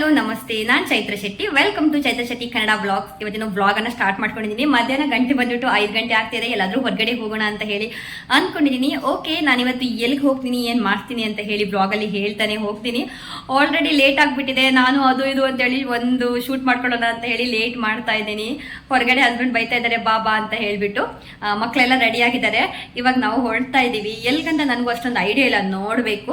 Hello, ನಮಸ್ತೆ. ನಾನು Chaitra Shetty. Welcome to Chaitra Shetty Kannada blog ಇವತ್ತಿನ ಬ್ಲಾಗ್ ಅನ್ನ ಸ್ಟಾರ್ಟ್ ಮಾಡ್ಕೊಂಡಿದ್ದೀನಿ. ಮಧ್ಯಾಹ್ನ ಗಂಟೆ ಬಂದ್ಬಿಟ್ಟು ಐದು ಗಂಟೆ ಆಗ್ತಿದೆ. ಎಲ್ಲಾದರೂ ಹೊರಗಡೆ ಹೋಗೋಣ ಅಂತ ಹೇಳಿ ಅನ್ಕೊಂಡಿದ್ದೀನಿ ಓಕೆ ನಾನು ಇವತ್ತು ಎಲ್ಲಿಗೆ ಹೋಗ್ತೀನಿ, ಏನು ಮಾಡ್ತೀನಿ ಅಂತ ಹೇಳಿ ಬ್ಲಾಗ್ ಅಲ್ಲಿ ಹೇಳ್ತಾನೆ ಹೋಗ್ತೀನಿ. ಆಲ್ರೆಡಿ ಲೇಟ್ ಆಗಿಬಿಟ್ಟಿದೆ. ನಾನು ಅದು ಇದು ಅಂತೇಳಿ ಒಂದು ಶೂಟ್ ಮಾಡ್ಕೊಳ್ಳೋಣ ಅಂತ ಹೇಳಿ ಲೇಟ್ ಮಾಡ್ತಾ ಇದ್ದೀನಿ. ಹೊರಗಡೆ ಹಸ್ಬೆಂಡ್ ಬೈತಾ ಇದ್ದಾರೆ ಬಾಬಾ ಅಂತ ಹೇಳ್ಬಿಟ್ಟು. ಮಕ್ಕಳೆಲ್ಲ ರೆಡಿ ಆಗಿದ್ದಾರೆ. ಇವಾಗ ನಾವು ಹೊರಡ್ತಾ ಇದ್ದೀವಿ ಎಲ್ಲಿಗಂತ ನನಗೂ ಅಷ್ಟೊಂದು ಐಡಿಯಾ ಇಲ್ಲ. ನೋಡಬೇಕು.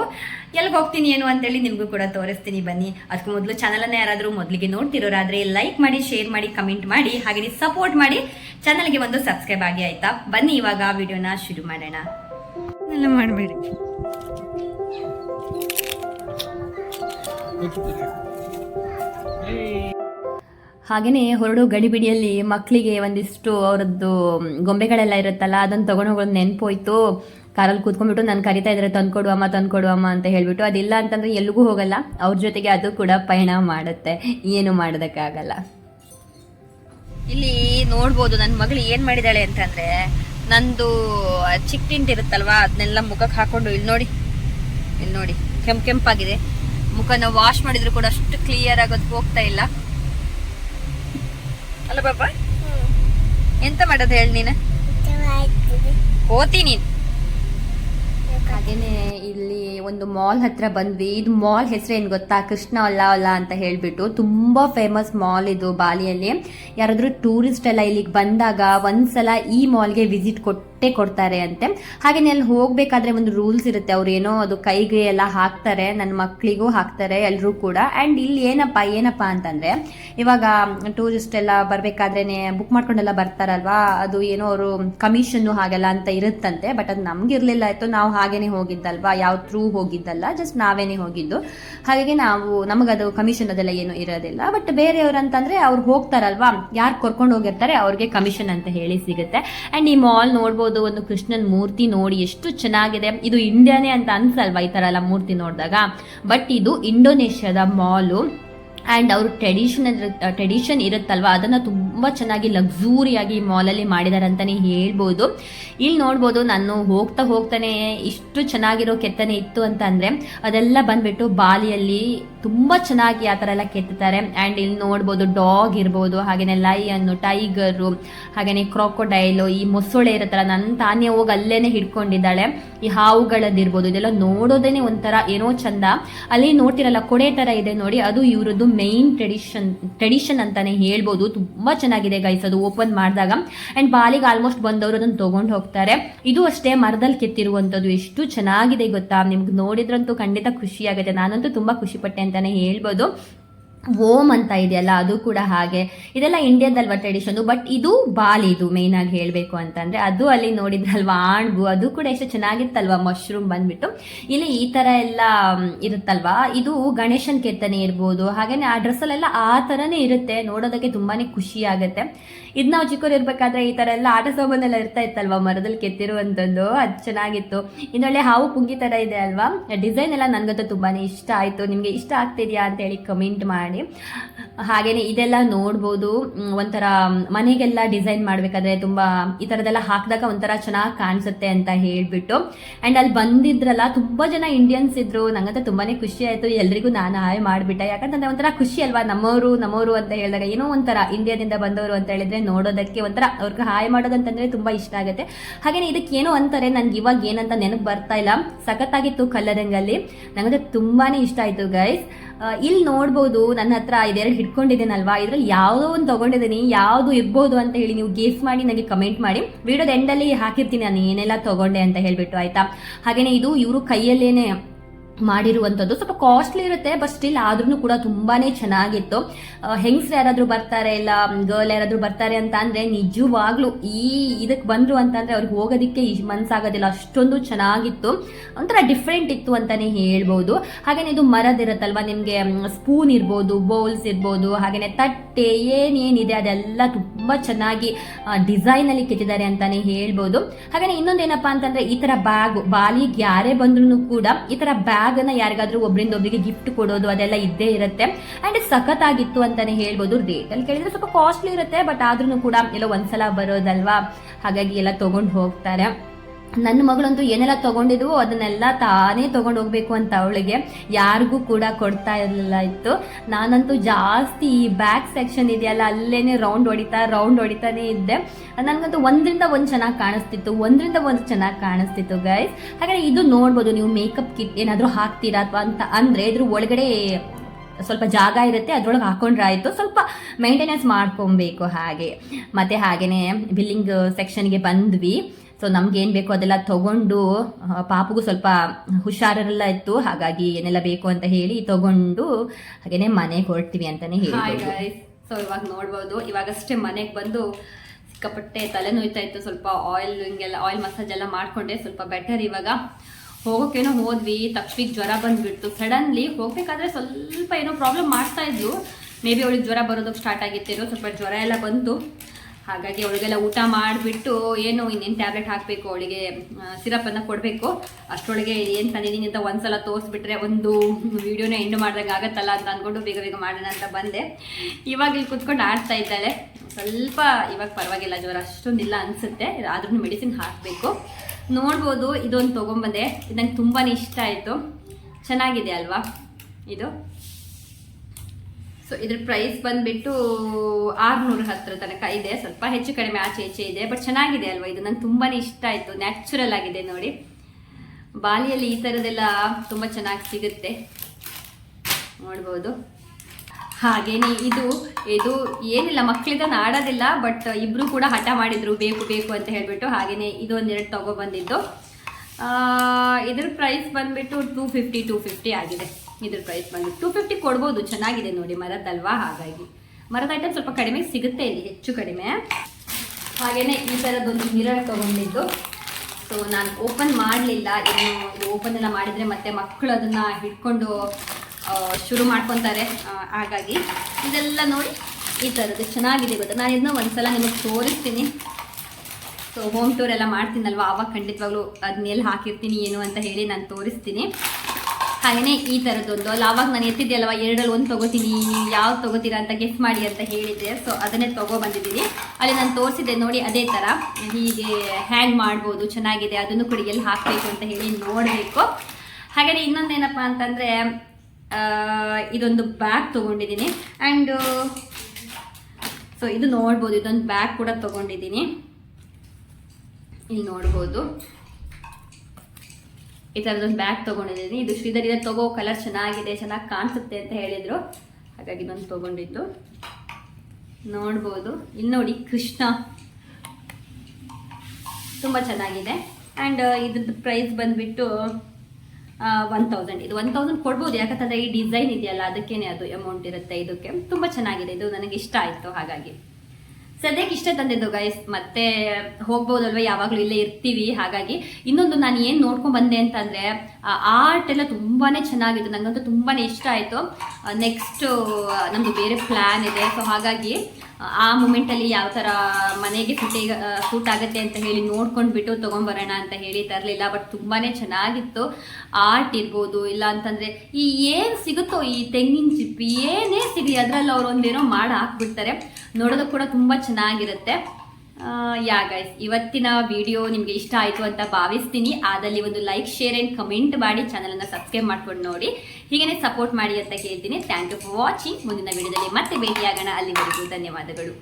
ಎಲ್ಲಿಗೆ ಹೋಗ್ತೀನಿ ಏನು ಅಂತೇಳಿ ನಿಮಗೂ ಕೂಡ ತೋರಿಸ್ತೀನಿ ಬನ್ನಿ. ಅದಕ್ಕೆ ಮೊದಲು ಚಾನಲನ್ನು ಯಾರಾದರೂ ಮೊದಲಿಗೆ ನೋಡ್ತಿರೋರಾದ್ರೆ ಲೈಕ್ ಮಾಡಿ ಶೇರ್ ಮಾಡಿ ಕಮೆಂಟ್ ಮಾಡಿ ಹಾಗೆ ಸಪೋರ್ಟ್ ಮಾಡಿ ಚಾನಲ್ಗೆ ಒಂದು ಸಬ್ಸ್ಕ್ರೈಬ್ ಆಗಿ ಆಯ್ತಾ? ಬನ್ನಿ ಇವಾಗ ವಿಡಿಯೋನ ಶುರು ಮಾಡೋಣ. ಎಲ್ಲ ಮಾಡಬೇಡಿ. ಹಾಗೆಯೇ ಹೊರಡು ಗಡಿಬಿಡಿಯಲ್ಲಿ ಮಕ್ಕಳಿಗೆ ಒಂದಿಷ್ಟು ಅವರದ್ದು ಗೊಂಬೆಗಳೆಲ್ಲ ಇರುತ್ತಲ್ಲ ಅದನ್ನು ತಗೊಂಡೋಗೋದು ನೆನಪೋಯ್ತು. ಕಾರಲ್ಲಿ ಕೂತ್ಕೊಂಡ್ಬಿಟ್ಟು ನಾನು ಕರಿತಾ ಇದ್ರೆ ತಂದ್ಕೊಡು ಅಮ್ಮ ತಂದ್ಕೊಡು ಅಮ್ಮ ಅಂತ ಹೇಳ್ಬಿಟ್ಟು ಅದಿಲ್ಲ ಅಂತಂದ್ರೆ ಎಲ್ಲಿಗೂ ಹೋಗಲ್ಲ. ಅವ್ರ ಜೊತೆಗೆ ಅದು ಕೂಡ ಪಯಣ ಮಾಡುತ್ತೆ. ಏನು ಮಾಡೋದಕ್ಕಾಗಲ್ಲ. ಇಲ್ಲಿ ನೋಡ್ಬೋದು ನನ್ನ ಮಗಳು ಏನು ಮಾಡಿದಾಳೆ ಅಂತಂದ್ರೆ ನಂದು ಚಿಕ್ಕ ಟಿಂಟ್ ಇರುತ್ತಲ್ವಾ ಅದನ್ನೆಲ್ಲ ಮುಖಕ್ಕೆ ಹಾಕೊಂಡು ಇಲ್ಲಿ ನೋಡಿ ಇಲ್ಲಿ ನೋಡಿ ಕೆಂಪ್ ಕೆಂಪಾಗಿದೆ. ಮುಖನ ವಾಶ್ ಮಾಡಿದ್ರು ಕೂಡ ಅಷ್ಟು ಕ್ಲಿಯರ್ ಆಗೋದು ಹೋಗ್ತಾ ಇಲ್ಲ. ಅಲ್ಲ ಬಾಬಾ ಎಂತ ಮಾಡೋದು ಹೇಳಿ ನೀನು? ಓದ್ತೀನಿ ಹಾಗೇನೆ ಇಲ್ಲಿ ಒಂದು ಮಾಲ್ ಹತ್ರ ಬಂದ್ವಿ. ಇದು ಮಾಲ್ ಹೆಸರು ಏನು ಗೊತ್ತಾ? ಕೃಷ್ಣ ಅಲ್ಲ ಅಲ್ಲ ಅಂತ ಹೇಳ್ಬಿಟ್ಟು ತುಂಬಾ ಫೇಮಸ್ ಮಾಲ್ ಇದು ಬಾಲಿಯಲ್ಲಿ. ಯಾರಾದರೂ ಟೂರಿಸ್ಟ್ ಎಲ್ಲ ಇಲ್ಲಿಗೆ ಬಂದಾಗ ಒಂದ್ಸಲ ಈ ಮಾಲ್ಗೆ ವಿಸಿಟ್ ಕೊಟ್ಟೆ ಕೊಡ್ತಾರೆ ಅಂತೆ. ಹಾಗೇನೆ ಅಲ್ಲಿ ಹೋಗ್ಬೇಕಾದ್ರೆ ಒಂದು ರೂಲ್ಸ್ ಇರುತ್ತೆ. ಅವ್ರು ಏನೋ ಅದು ಕೈಗೆ ಎಲ್ಲ ಹಾಕ್ತಾರೆ. ನನ್ನ ಮಕ್ಕಳಿಗೂ ಹಾಕ್ತಾರೆ ಎಲ್ಲರೂ ಕೂಡ. ಅಂಡ್ ಇಲ್ಲಿ ಏನಪ್ಪ ಏನಪ್ಪ ಅಂತಂದ್ರೆ, ಇವಾಗ ಟೂರಿಸ್ಟ್ ಎಲ್ಲ ಬರ್ಬೇಕಾದ್ರೇನೆ ಬುಕ್ ಮಾಡ್ಕೊಂಡೆಲ್ಲ ಬರ್ತಾರಲ್ವಾ? ಅದು ಏನೋ ಅವರು ಕಮಿಷನ್ ಹಾಗೆಲ್ಲ ಅಂತ ಇರುತ್ತಂತೆ. ಬಟ್ ಅದು ನಮ್ಗೆ ಇರಲಿಲ್ಲ ಆಯ್ತು, ನಾವು ಹಾಗೇನೆ ಹೋಗಿದ್ದಲ್ವಾ? ಯಾವ ಥ್ರೂ ಹೋಗಿದ್ದಲ್ಲ. ಜಸ್ಟ್ ನಾವೇನೆ ಹೋಗಿದ್ದು. ಹಾಗಾಗಿ ನಾವು, ನಮಗದು ಕಮಿಷನ್ ಅದೆಲ್ಲ ಏನು ಇರೋದಿಲ್ಲ. ಬಟ್ ಬೇರೆಯವ್ರು ಅಂತಂದ್ರೆ, ಅವ್ರು ಹೋಗ್ತಾರಲ್ವಾ? ಯಾರು ಕರ್ಕೊಂಡು ಹೋಗಿರ್ತಾರೆ, ಅವ್ರಿಗೆ ಕಮಿಷನ್ ಅಂತ ಹೇಳಿ ಸಿಗುತ್ತೆ. ಅಂಡ್ ಈ ಮಾಲ್ ನೋಡ್ಬೋದು ಒಂದು ಕೃಷ್ಣನ್ ಮೂರ್ತಿ ನೋಡಿ ಎಷ್ಟು ಚೆನ್ನಾಗಿದೆ. ಇದು ಇಂಡಿಯಾನೇ ಅಂತ ಅನ್ಸಲ್ವಾ ಈ ತರ ಎಲ್ಲ ಮೂರ್ತಿ ನೋಡಿದಾಗ? ಬಟ್ ಇದು ಇಂಡೋನೇಷ್ಯಾದ ಮಾಲು. ಆ್ಯಂಡ್ ಅವರು ಟ್ರೆಡಿಷನ್ ಟ್ರೆಡಿಷನ್ ಇರುತ್ತಲ್ವ? ಅದನ್ನು ತುಂಬ ಚೆನ್ನಾಗಿ ಲಕ್ಸೂರಿಯಾಗಿ ಮಾಲಲ್ಲಿ ಮಾಡಿದ್ದಾರೆ ಅಂತಲೇ ಹೇಳ್ಬೋದು. ಇಲ್ಲಿ ನೋಡ್ಬೋದು, ನಾನು ಹೋಗ್ತಾ ಹೋಗ್ತಾನೆ ಇಷ್ಟು ಚೆನ್ನಾಗಿರೋ ಕೆತ್ತನೆ ಇತ್ತು ಅಂತ ಅಂದರೆ, ಅದೆಲ್ಲ ಬಂದ್ಬಿಟ್ಟು ಬಾಲಿಯಲ್ಲಿ ತುಂಬ ಚೆನ್ನಾಗಿ ಆ ಥರ ಎಲ್ಲ ಕೆತ್ತುತ್ತಾರೆ ಆ್ಯಂಡ್ ಇಲ್ಲಿ ನೋಡ್ಬೋದು ಡಾಗ್ ಇರ್ಬೋದು ಹಾಗೆಯೇ ಲೈಯನ್ನು ಟೈಗರು ಹಾಗೆಯೇ ಕ್ರಾಕೊಡೈಲು ಈ ಮೊಸಳೆ ಇರುತ್ತಲ್ಲ ನನ್ನ ತಾನೇ ಹೋಗಿ ಅಲ್ಲೇ ಹಿಡ್ಕೊಂಡಿದ್ದಾಳೆ. ಈ ಹಾವುಗಳದ್ದಿರ್ಬೋದು, ಇದೆಲ್ಲ ನೋಡೋದೇನೆ ಒಂಥರ ಏನೋ ಚಂದ. ಅಲ್ಲಿ ನೋಡ್ತಿರಲ್ಲ, ಕೊಡೆ ಥರ ಇದೆ ನೋಡಿ, ಅದು ಇವ್ರದ್ದು ಮೈನ್ ಟ್ರೆಡಿಷನ್ ಟ್ರೆಡಿಷನ್ ಅಂತಾನೆ ಹೇಳ್ಬೋದು. ತುಂಬಾ ಚೆನ್ನಾಗಿದೆ ಗೈಸ್ ಅದು ಓಪನ್ ಮಾಡಿದಾಗ. ಅಂಡ್ ಬಾಲಿಗೆ ಆಲ್ಮೋಸ್ಟ್ ಬಂದವರು ಅದನ್ನು ತಗೊಂಡು ಹೋಗ್ತಾರೆ. ಇದು ಅಷ್ಟೇ ಮರದಲ್ಲಿ ಕೆತ್ತಿರುವಂಥದ್ದು ಎಷ್ಟು ಚೆನ್ನಾಗಿದೆ ಗೊತ್ತಾ? ನಿಮ್ಗೆ ನೋಡಿದ್ರಂತೂ ಖಂಡಿತ ಖುಷಿ ಆಗುತ್ತೆ. ನಾನಂತೂ ತುಂಬಾ ಖುಷಿಪಟ್ಟೆ ಅಂತಾನೆ ಹೇಳ್ಬೋದು. ಓಮ್ ಅಂತ ಇದೆಯಲ್ಲ, ಅದು ಕೂಡ ಹಾಗೆ. ಇದೆಲ್ಲ ಇಂಡಿಯಾದಲ್ವ ಟ್ರೆಡಿಷನ್ ಬಟ್ ಇದು ಬಾಲಿದು ಮೇನ್ ಆಗಿ ಹೇಳಬೇಕು ಅಂತಂದ್ರೆ, ಅದು ಅಲ್ಲಿ ನೋಡಿದ್ರಲ್ವಾ, ಆಣ್ಬು, ಅದು ಕೂಡ ಎಷ್ಟು ಚೆನ್ನಾಗಿತ್ತಲ್ವಾ ಮಶ್ರೂಮ್ ಬಂದ್ಬಿಟ್ಟು. ಇಲ್ಲಿ ಈ ತರ ಎಲ್ಲ ಇರುತ್ತಲ್ವಾ? ಇದು ಗಣೇಶನ್ ಕೆತ್ತನೆ ಇರ್ಬೋದು, ಹಾಗೇನೆ ಆ ಡ್ರೆಸ್ಸಲ್ಲೆಲ್ಲ ಆ ತರನೇ ಇರುತ್ತೆ, ನೋಡೋದಕ್ಕೆ ತುಂಬಾನೇ ಖುಷಿ ಆಗುತ್ತೆ. ಇದು ನಾವು ಚಿಕ್ಕವ್ರು ಇರ್ಬೇಕಾದ್ರೆ ಈ ತರ ಎಲ್ಲ ಆಟ ಸಾಮಾನೆಲ್ಲ ಇರ್ತಾ ಇತ್ತಲ್ವಾ, ಮರದಲ್ಲಿ ಕೆತ್ತಿರುವಂಥದ್ದು? ಅದು ಚೆನ್ನಾಗಿತ್ತು. ಇನ್ನೊಳ್ಳೆ ಹಾವು ಪುಂಗಿ ತರ ಇದೆ ಅಲ್ವಾ? ಡಿಸೈನ್ ಎಲ್ಲ ನನಗಂತೂ ತುಂಬಾನೇ ಇಷ್ಟ ಆಯ್ತು. ನಿಮಗೆ ಇಷ್ಟ ಆಗ್ತಿದ್ಯಾ ಅಂತ ಹೇಳಿ ಕಮೆಂಟ್ ಮಾಡಿ. ಹಾಗೇನೆ ಇದೆಲ್ಲ ನೋಡ್ಬೋದು. ಒಂಥರ ಮನೆಗೆಲ್ಲ ಡಿಸೈನ್ ಮಾಡ್ಬೇಕಾದ್ರೆ ತುಂಬಾ ಈ ತರದೆಲ್ಲ ಹಾಕಿದಾಗ ಒಂಥರ ಚೆನ್ನಾಗಿ ಕಾಣಿಸುತ್ತೆ ಅಂತ ಹೇಳ್ಬಿಟ್ಟು. ಅಂಡ್ ಅಲ್ಲಿ ಬಂದಿದ್ರಲ್ಲ, ತುಂಬಾ ಜನ ಇಂಡಿಯನ್ಸ್ ಇದ್ರು. ನಂಗಂತ ತುಂಬಾನೇ ಖುಷಿ ಆಯ್ತು. ಎಲ್ರಿಗೂ ನಾನು ಹಾಯ್ ಮಾಡ್ಬಿಟ್ಟೆ. ಯಾಕಂತಂದ್ರೆ ಒಂಥರ ಖುಷಿ ಅಲ್ವಾ? ನಮ್ಮವರು ನಮ್ಮವರು ಅಂತ ಹೇಳಿದಾಗ, ಏನೋ ಒಂಥರ ಇಂಡಿಯಾದಿಂದ ಬಂದವರು ಅಂತ ಹೇಳಿದ್ರೆ ನೋಡೋದಕ್ಕೆ ಒಂಥರ ಅವ್ರಿಗೆ ಹಾಯ್ ಮಾಡೋದಂತಂದ್ರೆ ತುಂಬಾ ಇಷ್ಟ ಆಗುತ್ತೆ. ಹಾಗೇನೆ ಇದಕ್ಕೆ ಏನೋ ಅಂತಾರೆ? ನನಗೆ ಇವಾಗ ಏನಂತ ನೆನಪು ಬರ್ತಾ ಇಲ್ಲ. ಸಖತ್ತಾಗಿತ್ತು ಕಲ್ಲರಂಗಲ್ಲಿ. ನನಗೆ ತುಂಬಾ ತುಂಬಾನೇ ಇಷ್ಟ ಆಯ್ತು ಗೈಸ್ ಇಲ್ಲಿ ನೋಡ್ಬೋದು ನನ್ನ ಹತ್ರ ಇದೆರಡು ಹಿಡ್ಕೊಂಡಿದ್ದೇನಲ್ವಾ? ಇದ್ರಲ್ಲಿ ಯಾವುದೋ ಒಂದು ತಗೊಂಡಿದ್ದೀನಿ, ಯಾವುದು ಇರ್ಬೋದು ಅಂತ ಹೇಳಿ ನೀವು ಗೇಸ್ ಮಾಡಿ ನನಗೆ ಕಮೆಂಟ್ ಮಾಡಿ. ವಿಡಿಯೋದ ಎಂಡಲ್ಲಿ ಹಾಕಿರ್ತೀನಿ ನಾನು, ಏನೆಲ್ಲ ತಗೊಂಡೆ ಅಂತ ಹೇಳಿಬಿಟ್ಟು, ಆಯ್ತಾ? ಹಾಗೇನೆ ಇದು ಇವರು ಕೈಯಲ್ಲೇನೆ ಮಾಡಿರುವಂಥದ್ದು ಸ್ವಲ್ಪ ಕಾಸ್ಟ್ಲಿ ಇರುತ್ತೆ ಬಟ್ ಸ್ಟಿಲ್ ಆದ್ರೂ ಕೂಡ ತುಂಬಾನೇ ಚೆನ್ನಾಗಿತ್ತು. ಹೆಂಗ್ಸ್ರು ಯಾರಾದ್ರೂ ಬರ್ತಾರೆ, ಇಲ್ಲ ಗರ್ಲ್ ಯಾರಾದ್ರೂ ಬರ್ತಾರೆ ಅಂತ ಅಂದ್ರೆ ನಿಜವಾಗ್ಲೂ ಈ ಇದಕ್ಕೆ ಬಂದ್ರು ಅಂತಂದ್ರೆ ಅವ್ರಿಗೆ ಹೋಗೋದಕ್ಕೆ ಮನ್ಸಾಗೋದಿಲ್ಲ. ಅಷ್ಟೊಂದು ಚೆನ್ನಾಗಿತ್ತು. ಒಂಥರ ಡಿಫ್ರೆಂಟ್ ಇತ್ತು ಅಂತಾನೆ ಹೇಳ್ಬೋದು. ಹಾಗೇನೆ ಇದು ಮರದಿರುತ್ತಲ್ವಾ ನಿಮ್ಗೆ ಸ್ಪೂನ್ ಇರ್ಬೋದು ಬೌಲ್ಸ್ ಇರ್ಬೋದು, ಹಾಗೇನೆ ತಟ್ಟೆ, ಏನೇನಿದೆ ಅದೆಲ್ಲ ತುಂಬಾ ಚೆನ್ನಾಗಿ ಡಿಸೈನ್ ಅಲ್ಲಿ ಕೆತ್ತಿದ್ದಾರೆ ಅಂತಾನೆ ಹೇಳ್ಬೋದು. ಹಾಗೇನೆ ಇನ್ನೊಂದೇನಪ್ಪಾ ಅಂತಂದ್ರೆ ಈ ತರ ಬ್ಯಾಗ್, ಬಾಲಿಗೆ ಯಾರೇ ಬಂದ್ರು ಕೂಡ ಈ ತರ ಬ್ಯಾಗ್ ಅನ್ನ ಯಾರಿಗಾದ್ರೂ ಒಬ್ಬರಿಂದ ಒಬ್ಬರಿಗೆ ಗಿಫ್ಟ್ ಕೊಡೋದು ಅದೆಲ್ಲ ಇದ್ದೇ ಇರುತ್ತೆ. ಅಂಡ್ ಸಖತ್ತಾಗಿತ್ತು ಅಂತಾನೆ ಹೇಳ್ಬೋದು ಅಲ್ಲಿ. ಕೇಳಿದ್ರೆ ಸ್ವಲ್ಪ ಕಾಸ್ಟ್ಲಿ ಇರುತ್ತೆ ಬಟ್ ಆದ್ರೂ ಕೂಡ ಎಲ್ಲ ಒಂದ್ಸಲ ಬರೋದಲ್ವಾ? ಹಾಗಾಗಿ ಎಲ್ಲ ತಗೊಂಡು ಹೋಗ್ತಾರೆ. ನನ್ನ ಮಗಳಂತೂ ಏನೆಲ್ಲ ತಗೊಂಡಿದ್ವು ಅದನ್ನೆಲ್ಲ ತಾನೇ ತಗೊಂಡು ಹೋಗ್ಬೇಕು ಅಂತ ಅವಳಿಗೆ. ಯಾರಿಗೂ ಕೂಡ ಕೊಡ್ತಾ ಇರಲಿಲ್ಲ ಇತ್ತು. ನಾನಂತೂ ಜಾಸ್ತಿ ಈ ಬ್ಯಾಕ್ ಸೆಕ್ಷನ್ ಇದೆಯಲ್ಲ, ಅಲ್ಲೇನೆ ರೌಂಡ್ ಹೊಡಿತಾ ರೌಂಡ್ ಹೊಡಿತಾನೆ ಇದ್ದೆ. ನನಗಂತೂ ಒಂದರಿಂದ ಒಂದು ಚೆನ್ನಾಗಿ ಕಾಣಿಸ್ತಿತ್ತು, ಒಂದರಿಂದ ಒಂದು ಚೆನ್ನಾಗಿ ಕಾಣಿಸ್ತಿತ್ತು ಗೈಸ್ ಹಾಗಾದ್ರೆ ಇದು ನೋಡ್ಬೋದು, ನೀವು ಮೇಕಪ್ ಕಿಟ್ ಏನಾದರೂ ಹಾಕ್ತೀರಾ ಅಥವಾ ಅಂತ ಅಂದರೆ ಇದ್ರ ಒಳಗಡೆ ಸ್ವಲ್ಪ ಜಾಗ ಇರುತ್ತೆ, ಅದ್ರೊಳಗೆ ಹಾಕೊಂಡ್ರೆ ಆಯಿತು ಸ್ವಲ್ಪ ಮೇಂಟೆನೆನ್ಸ್ ಮಾಡ್ಕೊಬೇಕು ಹಾಗೆ. ಮತ್ತು ಹಾಗೆಯೇ ಬಿಲ್ಲಿಂಗ್ ಸೆಕ್ಷನ್ಗೆ ಬಂದ್ವಿ. ಸೊ ನಮ್ಗೆ ಏನು ಬೇಕೋ ಅದೆಲ್ಲ ತಗೊಂಡು ಪಾಪಗೂ ಪಾಪುಗೂ ಸ್ವಲ್ಪ ಹುಷಾರರೆಲ್ಲ ಇತ್ತು. ಹಾಗಾಗಿ ಏನೆಲ್ಲ ಬೇಕು ಅಂತ ಹೇಳಿ ತಗೊಂಡು ಹಾಗೇನೆ ಮನೆಗೆ ಹೊರಡ್ತೀವಿ ಅಂತಾನೆ ಹೇಳಿ ಸೊ ಇವಾಗ ನೋಡ್ಬೋದು ಇವಾಗಷ್ಟೇ ಮನೆಗೆ ಬಂದು ಸಿಕ್ಕಾಪಟ್ಟೆ ತಲೆ ನೋಯ್ತಾ ಇತ್ತು. ಸ್ವಲ್ಪ ಆಯಿಲ್ ಹಿಂಗೆಲ್ಲ ಆಯಿಲ್ ಮಸಾಜ್ ಎಲ್ಲ ಮಾಡ್ಕೊಂಡೆ. ಸ್ವಲ್ಪ ಬೆಟರ್ ಇವಾಗ. ಹೋಗೋಕೇನೋ ಹೋದ್ವಿ. ತಪ್ಪಿಗೆ ಜ್ವರ ಬಂದ್ಬಿಡ್ತು. ಸಡನ್ಲಿ ಹೋಗ್ಬೇಕಾದ್ರೆ ಸ್ವಲ್ಪ ಏನೋ ಪ್ರಾಬ್ಲಮ್ ಮಾಡ್ತಾ ಇದ್ಲು. ಮೇ ಬಿ ಅವಳಿಗೆ ಜ್ವರ ಬರೋದಕ್ಕೆ ಸ್ಟಾರ್ಟ್ ಆಗಿತ್ತೇನೋ. ಸ್ವಲ್ಪ ಜ್ವರ ಎಲ್ಲ ಬಂತು. ಹಾಗಾಗಿ ಅವಳಿಗೆಲ್ಲ ಊಟ ಮಾಡಿಬಿಟ್ಟು ಏನು ಇನ್ನೇನು ಟ್ಯಾಬ್ಲೆಟ್ ಹಾಕಬೇಕು, ಅವಳಿಗೆ ಸಿರಪನ್ನು ಕೊಡಬೇಕು. ಅಷ್ಟೊಳಗೆ ಏನು ತಂದಿದ್ದೀನಿ ಅಂತ ಒಂದ್ಸಲ ತೋರಿಸ್ಬಿಟ್ರೆ ಒಂದು ವೀಡಿಯೋನ ಎಂಡು ಮಾಡಿದಾಗ ಆಗತ್ತಲ್ಲ ಅಂತ ಅಂದ್ಕೊಂಡು ಬೇಗ ಬೇಗ ಮಾಡೋಣ ಅಂತ ಬಂದೆ. ಇವಾಗ ಇಲ್ಲಿ ಕುತ್ಕೊಂಡು ಆಡ್ತಾ ಇದ್ದಾಳೆ. ಸ್ವಲ್ಪ ಇವಾಗ ಪರವಾಗಿಲ್ಲ, ಜ್ವರ ಅಷ್ಟೊಂದಿಲ್ಲ ಅನಿಸುತ್ತೆ. ಆದ್ರೂ ಮೆಡಿಸಿನ್ ಹಾಕಬೇಕು. ನೋಡ್ಬೋದು, ಇದೊಂದು ತೊಗೊಂಬಂದೆ. ನಂಗೆ ತುಂಬಾ ಇಷ್ಟ ಆಯಿತು. ಚೆನ್ನಾಗಿದೆ ಅಲ್ವಾ ಇದು? ಸೊ ಇದ್ರ ಪ್ರೈಸ್ ಬಂದ್ಬಿಟ್ಟು ಆರ್ನೂರ ಹತ್ರ ತನಕ ಇದೆ. ಸ್ವಲ್ಪ ಹೆಚ್ಚು ಕಡಿಮೆ ಆಚೆ ಈಚೆ ಇದೆ ಬಟ್ ಚೆನ್ನಾಗಿದೆ ಅಲ್ವಾ ಇದು? ನಂಗೆ ತುಂಬಾ ಇಷ್ಟ ಆಯಿತು. ನ್ಯಾಚುರಲ್ ಆಗಿದೆ ನೋಡಿ. ಬಾಲಿಯಲ್ಲಿ ಈ ಥರದ್ದೆಲ್ಲ ತುಂಬ ಚೆನ್ನಾಗಿ ಸಿಗುತ್ತೆ. ನೋಡ್ಬೋದು. ಹಾಗೇನೆ ಇದು ಇದು ಏನಿಲ್ಲ ಮಕ್ಕಳಿಂದ ಆಡೋದಿಲ್ಲ ಬಟ್ ಇಬ್ರು ಕೂಡ ಹಠ ಮಾಡಿದ್ರು, ಬೇಕು ಬೇಕು ಅಂತ ಹೇಳ್ಬಿಟ್ಟು ಹಾಗೇನೆ ಇದು ಒಂದೆರಡು ತಗೊಬಂದಿದ್ದು ಇದ್ರ ಪ್ರೈಸ್ ಬಂದ್ಬಿಟ್ಟು ಟೂ ಫಿಫ್ಟಿ ಟೂ ಫಿಫ್ಟಿ ಆಗಿದೆ. ಇದ್ರ ಪ್ರೈಸ್ ಬಂದು ಟೂ ಫಿಫ್ಟಿ ಕೊಡ್ಬೋದು, ಚೆನ್ನಾಗಿದೆ ನೋಡಿ ಮರದಲ್ವಾ ಹಾಗಾಗಿ. ಮರದ ಐಟಮ್ ಸ್ವಲ್ಪ ಕಡಿಮೆ ಸಿಗುತ್ತೆ ಇಲ್ಲಿ, ಹೆಚ್ಚು ಕಡಿಮೆ. ಹಾಗೇನೆ ಈ ಥರದ್ದೊಂದು ಮಿರರ್ ತೊಗೊಂಡಿದ್ದು. ಸೊ ನಾನು ಓಪನ್ ಮಾಡಲಿಲ್ಲ. ಇದು ಓಪನ್ ಎಲ್ಲ ಮಾಡಿದರೆ ಮತ್ತೆ ಮಕ್ಕಳು ಅದನ್ನು ಹಿಡ್ಕೊಂಡು ಶುರು ಮಾಡ್ಕೊತಾರೆ. ಹಾಗಾಗಿ ಇದೆಲ್ಲ ನೋಡಿ ಈ ಥರದ್ದು ಚೆನ್ನಾಗಿದೆ ಗೊತ್ತಾ? ನಾನು ಇದನ್ನ ಒಂದ್ಸಲ ನಿಮಗೆ ತೋರಿಸ್ತೀನಿ. ಸೊ ಹೋಮ್ ಟೂರ್ ಎಲ್ಲ ಮಾಡ್ತೀನಲ್ವ? ಆವಾಗ ಖಂಡಿತವಾಗ್ಲೂ ಅದನ್ನೆಲ್ಲಿ ಹಾಕಿರ್ತೀನಿ, ಏನು ಅಂತ ಹೇಳಿ ನಾನು ತೋರಿಸ್ತೀನಿ. ಹಾಗೆಯೇ ಈ ಥರದ್ದೊಂದು. ಅಲ್ಲ ಆವಾಗ ನಾನು ಎತ್ತಿದ್ದೆ ಅಲ್ವಾ? ಎರಡಲ್ಲಿ ಒಂದು ತೊಗೋತೀನಿ ನೀವು ಯಾವ್ದು ತೊಗೋತೀರಾ ಅಂತ ಗೆಸ್ ಮಾಡಿ ಅಂತ ಹೇಳಿದ್ದೆ. ಸೊ ಅದನ್ನೇ ತೊಗೊಬಂದಿದ್ದೀನಿ ಅಲ್ಲಿ ನಾನು ತೋರಿಸಿದ್ದೆ ನೋಡಿ, ಅದೇ ಥರ. ಹೀಗೆ ಹ್ಯಾಂಗ್ ಮಾಡ್ಬೋದು, ಚೆನ್ನಾಗಿದೆ, ಅದನ್ನು ಕೂಡ ಎಲ್ಲಿ ಹಾಕಬೇಕು ಅಂತ ಹೇಳಿ ನೋಡಬೇಕು. ಹಾಗೆಯೇ ಇನ್ನೊಂದೇನಪ್ಪ ಅಂತಂದರೆ ಇದೊಂದು ಬ್ಯಾಗ್ ತೊಗೊಂಡಿದ್ದೀನಿ. ಆ್ಯಂಡ್ ಸೊ ಇದು ನೋಡ್ಬೋದು, ಇದೊಂದು ಬ್ಯಾಗ್ ಕೂಡ ತೊಗೊಂಡಿದ್ದೀನಿ. ಇಲ್ಲಿ ನೋಡ್ಬೋದು. ಈ ಥರದೊಂದು ಬ್ಯಾಗ್ ತೊಗೊಂಡಿದ್ದೀನಿ. ಇದು ಶ್ರೀಧರಿದ ತಗೋ ಕಲರ್ ಚೆನ್ನಾಗಿದೆ, ಚೆನ್ನಾಗಿ ಕಾಣಿಸುತ್ತೆ ಅಂತ ಹೇಳಿದರು. ಹಾಗಾಗಿ ಇದೊಂದು ತೊಗೊಂಡಿದ್ದು. ನೋಡ್ಬೋದು. ಇಲ್ಲಿ ನೋಡಿ, ಕೃಷ್ಣ. ತುಂಬ ಚೆನ್ನಾಗಿದೆ. ಆ್ಯಂಡ್ ಇದ್ರದ್ದು ಪ್ರೈಸ್ ಬಂದುಬಿಟ್ಟು ಒನ್ ತೌಸಂಡ್ ಇದು ಒನ್ ತೌಸಂಡ್ ಕೊಡ್ಬೋದು. ಯಾಕಂತಂದರೆ ಈ ಡಿಸೈನ್ ಇದೆಯಲ್ಲ, ಅದಕ್ಕೇನೆ ಅದು ಅಮೌಂಟ್ ಇರುತ್ತೆ ಇದಕ್ಕೆ. ತುಂಬ ಚೆನ್ನಾಗಿದೆ. ಇದು ನನಗೆ ಇಷ್ಟ ಆಯಿತು, ಹಾಗಾಗಿ. ಸದ್ಯಕ್ಕೆ ಇಷ್ಟೇ ತಂದಿದ್ದು ಗೈಸ್ ಮತ್ತೆ ಹೋಗ್ಬೋದಲ್ವ? ಯಾವಾಗಲೂ ಇಲ್ಲೇ ಇರ್ತೀವಿ. ಹಾಗಾಗಿ ಇನ್ನೊಂದು ನಾನು ಏನು ನೋಡ್ಕೊಂಡ್ ಬಂದೆ ಅಂತಂದ್ರೆ ಆರ್ಟ್ ಎಲ್ಲ ತುಂಬಾನೇ ಚೆನ್ನಾಗಿತ್ತು. ನಂಗಂತೂ ತುಂಬಾನೇ ಇಷ್ಟ ಆಯ್ತು. ನೆಕ್ಸ್ಟ್ ನಮ್ದು ಬೇರೆ ಪ್ಲಾನ್ ಇದೆ. ಸೊ ಹಾಗಾಗಿ ಆ ಮೂಮೆಂಟಲ್ಲಿ ಯಾವ ಥರ ಮನೆಗೆ ಫಿಟ್ ಸೂಟ್ ಆಗುತ್ತೆ ಅಂತ ಹೇಳಿ ನೋಡ್ಕೊಂಡ್ಬಿಟ್ಟು ತೊಗೊಂಬರೋಣ ಅಂತ ಹೇಳಿ ತರಲಿಲ್ಲ ಬಟ್ ತುಂಬಾ ಚೆನ್ನಾಗಿತ್ತು. ಆರ್ಟ್ ಇರ್ಬೋದು, ಇಲ್ಲ ಅಂತಂದರೆ ಈ ಏನು ಸಿಗುತ್ತೋ, ಈ ತೆಂಗಿನ ಚಿಪ್ಪು ಏನೇ ಸಿಗಲಿ, ಅದರಲ್ಲಿ ಅವ್ರು ಒಂದೇನೋ ಮಾಡಿ ಹಾಕ್ಬಿಡ್ತಾರೆ. ನೋಡೋದಕ್ಕೆ ಕೂಡ ತುಂಬ ಚೆನ್ನಾಗಿರುತ್ತೆ. ಯಾ ಗೈಸ್ ಇವತ್ತಿನ ವಿಡಿಯೋ ನಿಮಗೆ ಇಷ್ಟ ಆಯಿತು ಅಂತ ಭಾವಿಸ್ತೀನಿ. ಆದಲ್ಲಿ ಒಂದು ಲೈಕ್ ಶೇರ್ ಆ್ಯಂಡ್ ಕಮೆಂಟ್ ಮಾಡಿ ಚಾನಲನ್ನು ಸಬ್ಸ್ಕ್ರೈಬ್ ಮಾಡ್ಕೊಂಡು ನೋಡಿ. ಹೀಗೇನೆ ಸಪೋರ್ಟ್ ಮಾಡಿ ಅಂತ ಕೇಳ್ತೀನಿ. ಥ್ಯಾಂಕ್ ಯು ಫಾರ್ ವಾಚಿಂಗ್ ಮುಂದಿನ ವಿಡಿಯೋದಲ್ಲಿ ಮತ್ತೆ ಭೇಟಿಯಾಗೋಣ. ಅಲ್ಲಿವರೆಗೂ ಧನ್ಯವಾದಗಳು.